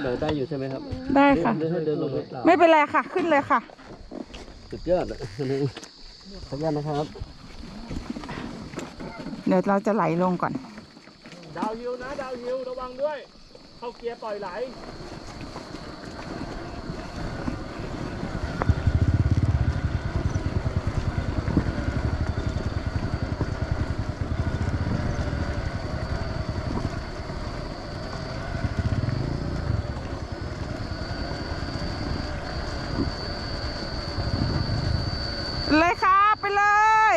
เดี๋ยวได้อยู่ใช่ไหมครับได้ค่ะ เดินให้เดินลงหรือเปล่าไม่เป็นไรค่ะ ขึ้นเลยค่ะ สุดยอดอะขออนุญาตนะครับ เดี๋ยวเราจะไหลลงก่อน ดาวฮิวนะ ดาวฮิวระวังด้วย เข้าเกียร์ปล่อยไหล เลยค่ะ ไปเลย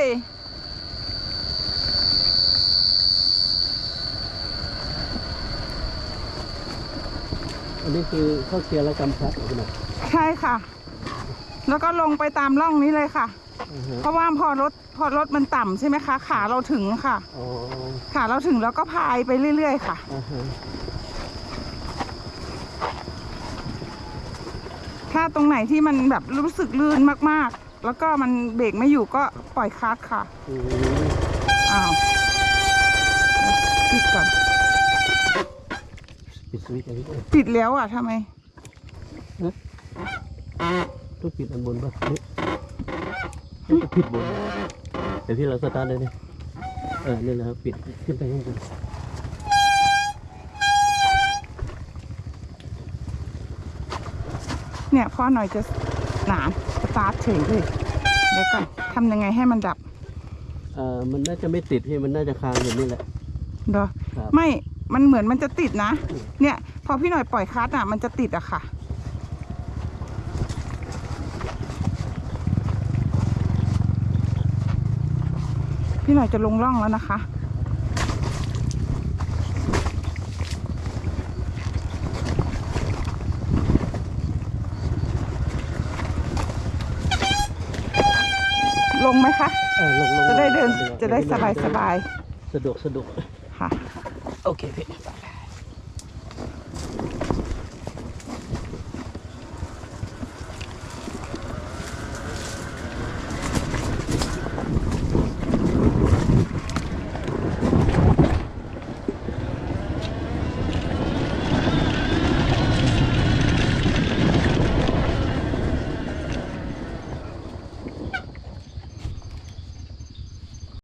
อันนี้คือเข้าเกียร์แล้วกำชัดเหรอคุณหน่อยใช่ค่ะ แล้วก็ลงไปตามร่องนี้เลยค่ะอ่าฮะเพราะว่าพอรถพอรถมันต่ำใช่ไหมคะ ขาเราถึงค่ะ อ๋อขาเราถึงแล้วก็พายไปเรื่อยๆค่ะ อ่าฮะถ้าตรงไหนที่มันแบบรู้สึกลื่นมากๆ แล้วก็มันเบรกไม่อยู่ก็ปล่อยคลัตช์ค่ะ อืมอ้าวปิดก่อน ปิดสวิตช์อันนี้ก่อนปิดแล้วอะทำไม ต้องปิดอันบนป่ะเฮ้ยมันจะปิดบนเดี๋ยวพี่เราสตาร์ทเลยดิเออนี่แหละครับปิดขึ้นไปข้างบนเนี่ยพ่อหน่อยจะหนานสตาร์ทเฉยเลยเดี๋ยวก่อนทำยังไงให้มันดับเอ่อมันน่าจะไม่ติดพี่มันน่าจะค้างอยู่นี่แหละเดอครับ ไม่ มันเหมือนมันจะติดนะ เนี่ย พอพี่หน่อยปล่อยคลัตช์อะ มันจะติดอะค่ะ พี่หน่อยจะลงร่องแล้วนะคะ ลงไหมคะ เออลงลงจะได้เดินลงจะได้สบายสบายสะดวกสะดวกๆค่ะ โอเคพี่